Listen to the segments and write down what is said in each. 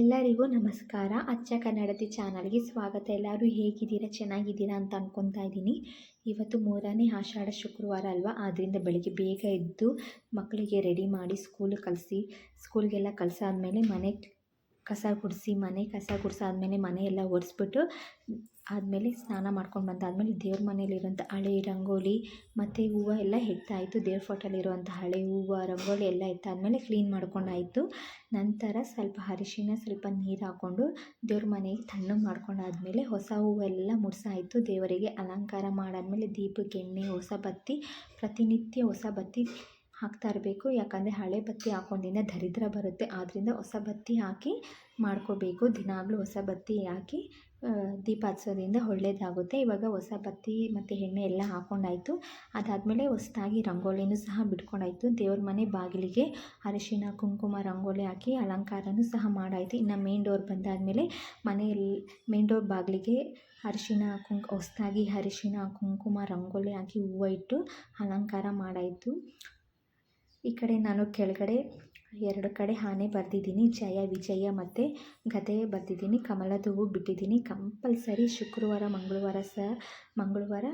ಎಲ್ಲರಿಗೂ ನಮಸ್ಕಾರ. ಅಚ್ಚ ಕನ್ನಡತಿ ಚಾನಲ್ಗೆ ಸ್ವಾಗತ. ಎಲ್ಲರೂ ಹೇಗಿದ್ದೀರಾ? ಚೆನ್ನಾಗಿದ್ದೀರಾ ಅಂತ ಅಂದ್ಕೊತಾ ಇದ್ದೀನಿ. ಇವತ್ತು ಮೂರನೇ ಆಷಾಢ ಶುಕ್ರವಾರ ಅಲ್ವಾ? ಆದ್ದರಿಂದ ಬೆಳಿಗ್ಗೆ ಬೇಗ ಎದ್ದು ಮಕ್ಕಳಿಗೆ ರೆಡಿ ಮಾಡಿ ಸ್ಕೂಲ್ ಕಲಿಸಿ, ಸ್ಕೂಲ್ಗೆಲ್ಲ ಕಳಿಸಾದ್ಮೇಲೆ ಮನೆ ಕಸ ಗುಡಿಸಿ, ಮನೆ ಕಸ ಗುಡಿಸಾದ್ಮೇಲೆ ಮನೆ ಎಲ್ಲ ಒರೆಸ್ಬಿಟ್ಟು ಆದಮೇಲೆ ಸ್ನಾನ ಮಾಡ್ಕೊಂಡು ಬಂದಾದಮೇಲೆ ದೇವ್ರ ಮನೇಲಿರುವಂಥ ಹಳೆ ರಂಗೋಲಿ ಮತ್ತು ಹೂವು ಎಲ್ಲ ಎತ್ತಾಯಿತು ದೇವ್ರ ಫೋಟೋಲಿರುವಂಥ ಹಳೆ ಹೂವು, ರಂಗೋಲಿ ಎಲ್ಲ ಎತ್ತಾದಮೇಲೆ ಕ್ಲೀನ್ ಮಾಡ್ಕೊಂಡಾಯಿತು. ನಂತರ ಸ್ವಲ್ಪ ಅರಿಶಿನ, ಸ್ವಲ್ಪ ನೀರು ಹಾಕ್ಕೊಂಡು ದೇವ್ರ ಮನೆಗೆ ತಣ್ಣಗೆ ಮಾಡ್ಕೊಂಡಾದ್ಮೇಲೆ ಹೊಸ ಹೂವೆಲ್ಲ ಮುಡ್ಸಾಯಿತು. ದೇವರಿಗೆ ಅಲಂಕಾರ ಮಾಡಾದಮೇಲೆ ದೀಪಕ್ಕೆ ಎಣ್ಣೆ ಹೊಸ ಬತ್ತಿ, ಪ್ರತಿನಿತ್ಯ ಹೊಸ ಬತ್ತಿ ಹಾಕ್ತಾ ಇರಬೇಕು. ಯಾಕಂದರೆ ಹಳೆ ಬತ್ತಿ ಹಾಕೊಂಡಿಂದ ದರಿದ್ರ ಬರುತ್ತೆ. ಆದ್ದರಿಂದ ಹೊಸ ಬತ್ತಿ ಹಾಕಿ ಮಾಡ್ಕೋಬೇಕು. ದಿನಾಗಲೂ ಹೊಸ ಬತ್ತಿ ಹಾಕಿ ದೀಪ ಹಚ್ಚೋದ್ರಿಂದ ಒಳ್ಳೆಯದಾಗುತ್ತೆ ಇವಾಗ ಹೊಸ ಬತ್ತಿ ಮತ್ತು ಎಣ್ಣೆ ಎಲ್ಲ ಹಾಕ್ಕೊಂಡಾಯಿತು ಅದಾದಮೇಲೆ ಹೊಸದಾಗಿ ರಂಗೋಲಿನೂ ಸಹ ಬಿಟ್ಕೊಂಡಾಯಿತು. ದೇವ್ರ ಮನೆ ಬಾಗಿಲಿಗೆ ಅರಿಶಿನ ಕುಂಕುಮ, ರಂಗೋಲಿ ಹಾಕಿ ಅಲಂಕಾರನೂ ಸಹ ಮಾಡಾಯಿತು. ಇನ್ನು ಮೇನ್ ಡೋರ್ ಬಂದಾದಮೇಲೆ ಮನೆಯಲ್ಲಿ ಮೇನ್ ಡೋರ್ ಬಾಗಿಲಿಗೆ ಅರಿಶಿನ ಕುಂಕ್, ಹೊಸದಾಗಿ ಅರಿಶಿನ ಕುಂಕುಮ, ರಂಗೋಲಿ ಹಾಕಿ ಹೂವು ಇಟ್ಟು ಅಲಂಕಾರ ಮಾಡಾಯಿತು. ಈ ಕಡೆ ನಾನು ಕೆಳಗಡೆ ಎರಡು ಕಡೆ ಆನೆ ಬರೆದಿದ್ದೀನಿ, ಜಯ, ವಿಜಯ ಮತ್ತು ಗದೆ ಬರೆದಿದ್ದೀನಿ. ಕಮಲದ ಹೂವು ಬಿಟ್ಟಿದ್ದೀನಿ. ಕಂಪಲ್ಸರಿ ಶುಕ್ರವಾರ, ಮಂಗಳವಾರ ಸಹ ಮಂಗಳವಾರ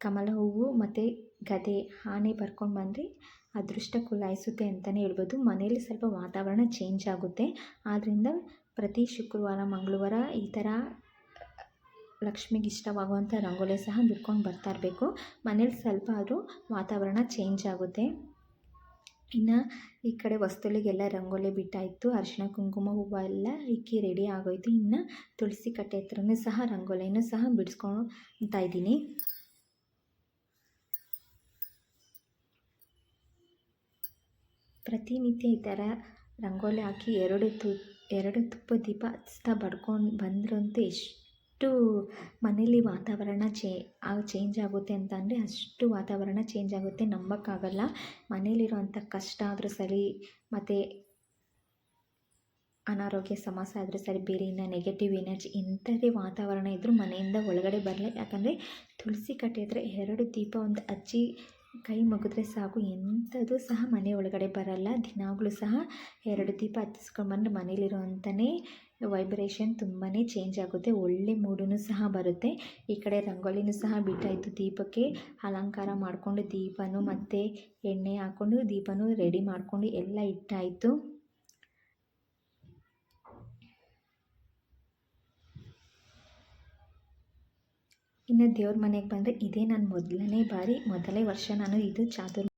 ಕಮಲ ಹೂವು ಮತ್ತು ಗದೆ ಆನೆ ಬರ್ಕೊಂಡು ಬಂದರೆ ಅದೃಷ್ಟ ಕುಲಾಯಿಸುತ್ತೆ ಅಂತಲೇ ಹೇಳ್ಬೋದು. ಮನೇಲಿ ಸ್ವಲ್ಪ ವಾತಾವರಣ ಚೇಂಜ್ ಆಗುತ್ತೆ. ಆದ್ದರಿಂದ ಪ್ರತಿ ಶುಕ್ರವಾರ, ಮಂಗಳವಾರ ಈ ಥರ ಲಕ್ಷ್ಮಿಗೆ ಇಷ್ಟವಾಗುವಂಥ ರಂಗೋಲಿ ಸಹ ಬಿಟ್ಕೊಂಡು ಬರ್ತಾ ಇರಬೇಕು. ಮನೇಲಿ ಸ್ವಲ್ಪ ಆದರೂ ವಾತಾವರಣ ಚೇಂಜ್ ಆಗುತ್ತೆ. ಇನ್ನು ಈ ಕಡೆ ವಸ್ತುಗಳಿಗೆಲ್ಲ ರಂಗೋಲಿ ಬಿಟ್ಟಾಯಿತು ಅರಿಶಿನ ಕುಂಕುಮ, ಹೂವು ಎಲ್ಲ ಇಕ್ಕಿ ರೆಡಿ ಆಗೋಯ್ತು. ಇನ್ನು ತುಳಸಿ ಕಟ್ಟೆ ಹತ್ರನೂ ಸಹ ರಂಗೋಲಿನೂ ಸಹ ಬಿಡಿಸ್ಕೊಳ್ತಾ ಇದ್ದೀನಿ. ಪ್ರತಿನಿತ್ಯ ಈ ಥರ ರಂಗೋಲಿ ಹಾಕಿ ಎರಡು ತು, ಎರಡು ತುಪ್ಪ ದೀಪ ಹಚ್ತಾ ಬಡ್ಕೊಂಡು ಬಂದ್ರಂತೂ ಎಷ್ಟು ಅಷ್ಟು ಮನೇಲಿ ವಾತಾವರಣ ಚೇ ಚೇಂಜ್ ಆಗುತ್ತೆ ಅಂತ ಅಂದರೆ ಅಷ್ಟು ವಾತಾವರಣ ಚೇಂಜ್ ಆಗುತ್ತೆ ನಂಬೋಕ್ಕಾಗಲ್ಲ. ಮನೇಲಿರುವಂಥ ಕಷ್ಟ ಆದರೂ ಸರಿ, ಮತ್ತು ಅನಾರೋಗ್ಯ ಸಮಸ್ಯೆ ಆದರೂ ಸರಿ, ಬೇರೆ ಇನ್ನು ನೆಗೆಟಿವ್ ಎನರ್ಜಿ ಎಂಥದೇ ವಾತಾವರಣ ಇದ್ದರೂ ಮನೆಯಿಂದ ಒಳಗಡೆ ಬರಲಿ. ಯಾಕಂದರೆ ತುಳಸಿ ಕಟ್ಟೆ ಹತ್ರ ಎರಡು ದೀಪ, ಒಂದು ಹಚ್ಚಿ ಕೈ ಮುಗಿದ್ರೆ ಸಾಕು. ಎಂಥದ್ದು ಸಹ ಮನೆ ಒಳಗಡೆ ಬರಲ್ಲ. ದಿನಾಗಲೂ ಸಹ ಎರಡು ದೀಪ ಹಚ್ಚಿಸ್ಕೊಂಡ್ಬಂದ್ರೆ ಮನೇಲಿರುವಂಥನೇ ವೈಬ್ರೇಷನ್ ತುಂಬಾ ಚೇಂಜ್ ಆಗುತ್ತೆ. ಒಳ್ಳೆ ಮೂಡೂ ಸಹ ಬರುತ್ತೆ. ಈ ಕಡೆ ರಂಗೋಲಿನೂ ಸಹ ಬಿಟ್ಟಾಯಿತು ದೀಪಕ್ಕೆ. ಅಲಂಕಾರ ಮಾಡಿಕೊಂಡು ದೀಪನೂ ಮತ್ತು ಎಣ್ಣೆ ಹಾಕ್ಕೊಂಡು ದೀಪನೂ ರೆಡಿ ಮಾಡಿಕೊಂಡು ಎಲ್ಲ ಇಟ್ಟಾಯಿತು. ಇನ್ನು ದೇವ್ರ ಮನೆಗೆ ಬಂದರೆ ಇದೇ ನಾನು ಮೊದಲನೇ ಬಾರಿ, ಮೊದಲೇ ವರ್ಷ ನಾನು ಇದು ಚಾತುರ್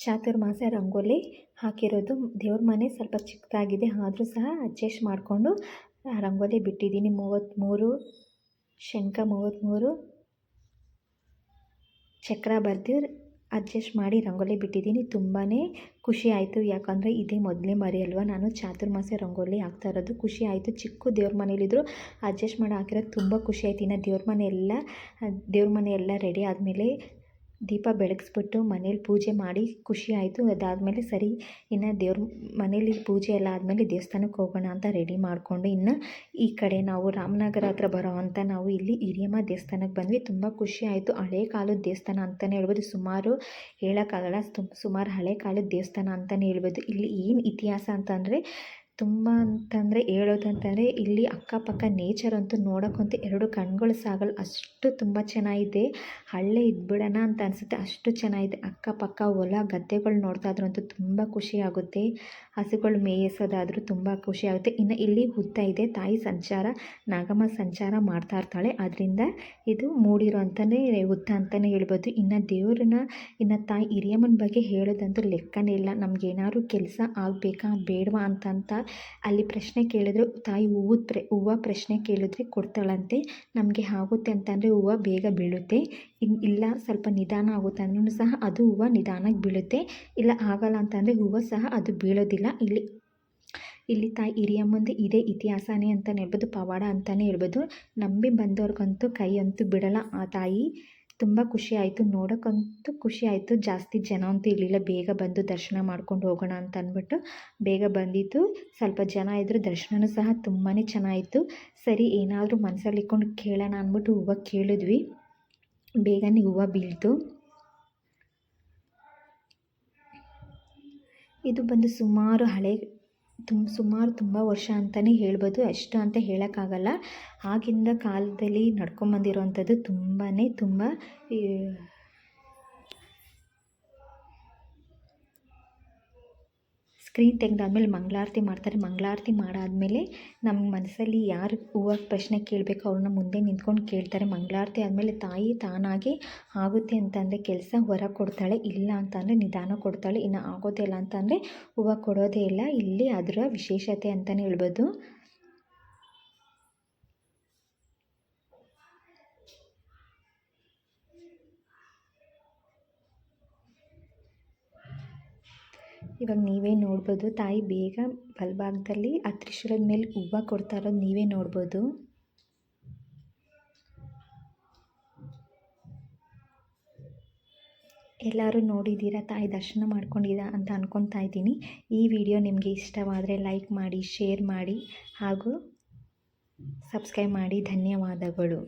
ಚಾತುರ್ಮಾಸ ರಂಗೋಲಿ ಹಾಕಿರೋದು ದೇವ್ರ ಮನೆ ಸ್ವಲ್ಪ ಚಿಕ್ಕದಾಗಿದೆ, ಆದರೂ ಸಹ ಅಡ್ಜಸ್ಟ್ ಮಾಡಿಕೊಂಡು ರಂಗೋಲಿ ಬಿಟ್ಟಿದ್ದೀನಿ. ಮೂವತ್ತ್ಮೂರು ಶಂಖ ಮೂವತ್ತ್ಮೂರು ಚಕ್ರ ಬರ್ದು ಅಡ್ಜಸ್ಟ್ ಮಾಡಿ ರಂಗೋಲಿ ಬಿಟ್ಟಿದ್ದೀನಿ. ತುಂಬಾ ಖುಷಿ ಆಯಿತು. ಯಾಕಂದರೆ ಇದೇ ಮೊದಲೇ ಮರಿ ಅಲ್ವಾ ನಾನು ಚಾತುರ್ಮಾಸ ರಂಗೋಲಿ ಹಾಕ್ತಾ ಇರೋದು ಖುಷಿ ಆಯಿತು. ಚಿಕ್ಕ ದೇವ್ರ ಮನೇಲಿದ್ರು ಅಡ್ಜಸ್ಟ್ ಮಾಡಿ ಹಾಕಿರೋದು ತುಂಬ ಖುಷಿ ಆಯ್ತು. ಇನ್ನು ದೇವ್ರ ಮನೆ ಎಲ್ಲ, ದೇವ್ರ ಮನೆ ಎಲ್ಲ ರೆಡಿ ಆದಮೇಲೆ ದೀಪ ಬೆಳಗಿಸ್ಬಿಟ್ಟು ಮನೇಲಿ ಪೂಜೆ ಮಾಡಿ ಖುಷಿ ಆಯಿತು. ಅದಾದಮೇಲೆ ಸರಿ, ಇನ್ನು ದೇವ್ರ ಮನೇಲಿ ಪೂಜೆ ಎಲ್ಲ ಆದಮೇಲೆ ದೇವಸ್ಥಾನಕ್ಕೆ ಹೋಗೋಣ ಅಂತ ರೆಡಿ ಮಾಡಿಕೊಂಡು ಇನ್ನು ಈ ಕಡೆ ನಾವು ರಾಮನಗರ ಹತ್ರ ಬರೋ ಅಂತ ನಾವು ಇಲ್ಲಿ ಹಿರಿಯಮ್ಮ ದೇವಸ್ಥಾನಕ್ಕೆ ಬಂದ್ವಿ. ತುಂಬ ಖುಷಿ ಆಯಿತು. ಹಳೆ ಕಾಲದ ದೇವಸ್ಥಾನ ಅಂತಲೇ ಹೇಳ್ಬೋದು. ಸುಮಾರು ಹೇಳೋಕ್ಕಾಗಲ್ಲ. ಸುಮಾರು ಹಳೆ ಕಾಲದ ದೇವಸ್ಥಾನ ಅಂತಲೇ ಹೇಳ್ಬೋದು. ಇಲ್ಲಿ ಏನು ಇತಿಹಾಸ ಅಂತಂದರೆ ತುಂಬ ಅಂತಂದರೆ ಹೇಳೋದಂತಂದರೆ ಇಲ್ಲಿ ಅಕ್ಕಪಕ್ಕ ನೇಚರ್ ಅಂತೂ ನೋಡೋಕ್ಕಂತೂ ಎರಡು ಕಣ್ಗಳು ಸಾಗಲ್ಲ ಅಷ್ಟು ತುಂಬ ಚೆನ್ನಾಗಿದೆ. ಹಳ್ಳಿ ಇದ್ಬಿಡೋಣ ಅಂತ ಅನಿಸುತ್ತೆ, ಅಷ್ಟು ಚೆನ್ನಾಗಿದೆ. ಅಕ್ಕಪಕ್ಕ ಹೊಲ ಗದ್ದೆಗಳು ನೋಡ್ತಾ ಇದ್ರಂತೂ ತುಂಬ ಖುಷಿ ಆಗುತ್ತೆ. ಹಸುಗಳು ಮೇಯಿಸೋದಾದರೂ ತುಂಬ ಖುಷಿಯಾಗುತ್ತೆ ಇನ್ನು ಇಲ್ಲಿ ಹುತ್ತ ಇದೆ. ತಾಯಿ ಸಂಚಾರ, ನಾಗಮ್ಮ ಸಂಚಾರ ಮಾಡ್ತಾ ಇರ್ತಾಳೆ. ಅದರಿಂದ ಇದು ಮೂಡಿರೋ ಅಂತಲೇ ಹುತ್ತ ಅಂತಲೇ ಹೇಳ್ಬೋದು. ಇನ್ನು ದೇವ್ರನ್ನ, ಇನ್ನು ತಾಯಿ ಹಿರಿಯಮ್ಮನ ಬಗ್ಗೆ ಹೇಳೋದಂತೂ ಲೆಕ್ಕನೇ ಇಲ್ಲ. ನಮಗೇನಾದ್ರು ಕೆಲಸ ಆಗಬೇಕಾ, ಬೇಡವಾ ಅಂತಂತ ಅಲ್ಲಿ ಪ್ರಶ್ನೆ ಕೇಳಿದ್ರು. ತಾಯಿ ಹೂವು ಪ್ರ, ಹೂವು ಪ್ರಶ್ನೆ ಕೇಳಿದ್ರೆ ಕೊಡ್ತಾಳಂತೆ. ನಮಗೆ ಆಗುತ್ತೆ ಅಂತಂದರೆ ಹೂವು ಬೇಗ ಬೀಳುತ್ತೆ. ಇಲ್ಲ, ಸ್ವಲ್ಪ ನಿಧಾನ ಆಗುತ್ತೆ ಅಂದ್ರೂ ಸಹ ಅದು ಹೂವು ನಿಧಾನಕ್ಕೆ ಬೀಳುತ್ತೆ. ಇಲ್ಲ, ಆಗಲ್ಲ ಅಂತಂದರೆ ಹೂವು ಸಹ ಅದು ಬೀಳೋದಿಲ್ಲ. ಇಲ್ಲಿ ಇಲ್ಲಿ ತಾಯಿ ಹಿರಿಯಮ್ಮಂದು ಇದೇ ಇತಿಹಾಸನೇ ಅಂತಲೇ ಹೇಳ್ಬೋದು, ಪವಾಡ ಅಂತಲೇ ಹೇಳ್ಬೋದು. ನಂಬಿ ಬಂದವ್ರಿಗಂತೂ ಕೈ ಅಂತೂ ಬಿಡಲ್ಲ ಆ ತಾಯಿ. ತುಂಬ ಖುಷಿ ಆಯಿತು ನೋಡೋಕ್ಕಂತೂ ಖುಷಿ ಆಯಿತು. ಜಾಸ್ತಿ ಜನ ಅಂತೂ ಇರಲಿಲ್ಲ, ಬೇಗ ಬಂದು ದರ್ಶನ ಮಾಡ್ಕೊಂಡು ಹೋಗೋಣ ಅಂತ ಅಂದ್ಬಿಟ್ಟು ಬೇಗ ಬಂದಿತ್ತು. ಸ್ವಲ್ಪ ಜನ ಇದ್ದರು ದರ್ಶನವೂ ಸಹ ತುಂಬಾ ಚೆನ್ನಾಗಿತ್ತು. ಸರಿ, ಏನಾದರೂ ಮನಸ್ಸಲ್ಲಿ ಕೇಳೋಣ ಅಂದ್ಬಿಟ್ಟು ಹೂವು ಕೇಳಿದ್ವಿ. ಬೇಗನೆ ಹೂವು ಬೀಳ್ತು ಇದು ಬಂದು ಸುಮಾರು ಹಳೆ ತುಂಬ ಸುಮಾರು ತುಂಬ ವರ್ಷ ಅಂತಲೇ ಹೇಳ್ಬೋದು. ಅಷ್ಟು ಅಂತ ಹೇಳೋಕ್ಕಾಗಲ್ಲ. ಆಗಿಂದ ಕಾಲದಲ್ಲಿ ನಡ್ಕೊಂಬಂದಿರೋವಂಥದ್ದು ತುಂಬಾ ತುಂಬ ಸ್ಕ್ರೀನ್ ತೆಗೆದಾದ್ಮೇಲೆ ಮಂಗಳಾರತಿ ಮಾಡ್ತಾರೆ. ಮಂಗಳಾರತಿ ಮಾಡಾದಮೇಲೆ ನಮ್ಮ ಮನಸ್ಸಲ್ಲಿ ಯಾರು ಹೂವ ಪ್ರಶ್ನೆ ಕೇಳಬೇಕು ಅವ್ರನ್ನ ಮುಂದೆ ನಿಂತ್ಕೊಂಡು ಕೇಳ್ತಾರೆ. ಮಂಗಳಾರತಿ ಆದಮೇಲೆ ತಾಯಿ ತಾನಾಗಿ ಆಗುತ್ತೆ ಅಂತಂದರೆ ಕೆಲಸ ಹೊರ ಕೊಡ್ತಾಳೆ, ಇಲ್ಲ ಅಂತಂದರೆ ನಿಧಾನ ಕೊಡ್ತಾಳೆ, ಇನ್ನು ಆಗೋದೇ ಇಲ್ಲ ಅಂತಂದರೆ ಹೂವು ಕೊಡೋದೇ ಇಲ್ಲ. ಇಲ್ಲಿ ಅದರ ವಿಶೇಷತೆ ಅಂತಲೇ ಹೇಳ್ಬೋದು. ಇವಾಗ ನೀವೇ ನೋಡ್ಬೋದು. ತಾಯಿ ಬೇಗ ಬಲಭಾಗದಲ್ಲಿ ಆ ತ್ರಿಶೂಲದ ಮೇಲೆ ಹೂವು ಕೊಡ್ತಾ ಇರೋದು ನೀವೇ ನೋಡ್ಬೋದು. ಎಲ್ಲರೂ ನೋಡಿದ್ದೀರಾ? ತಾಯಿ ದರ್ಶನ ಮಾಡ್ಕೊಂಡಿದ್ದೀರಾ ಅಂತ ಅಂದ್ಕೊತಾ ಇದ್ದೀನಿ. ಈ ವಿಡಿಯೋ ನಿಮಗೆ ಇಷ್ಟವಾದರೆ ಲೈಕ್ ಮಾಡಿ, ಶೇರ್ ಮಾಡಿ ಹಾಗೂ ಸಬ್ಸ್ಕ್ರೈಬ್ ಮಾಡಿ. ಧನ್ಯವಾದಗಳು.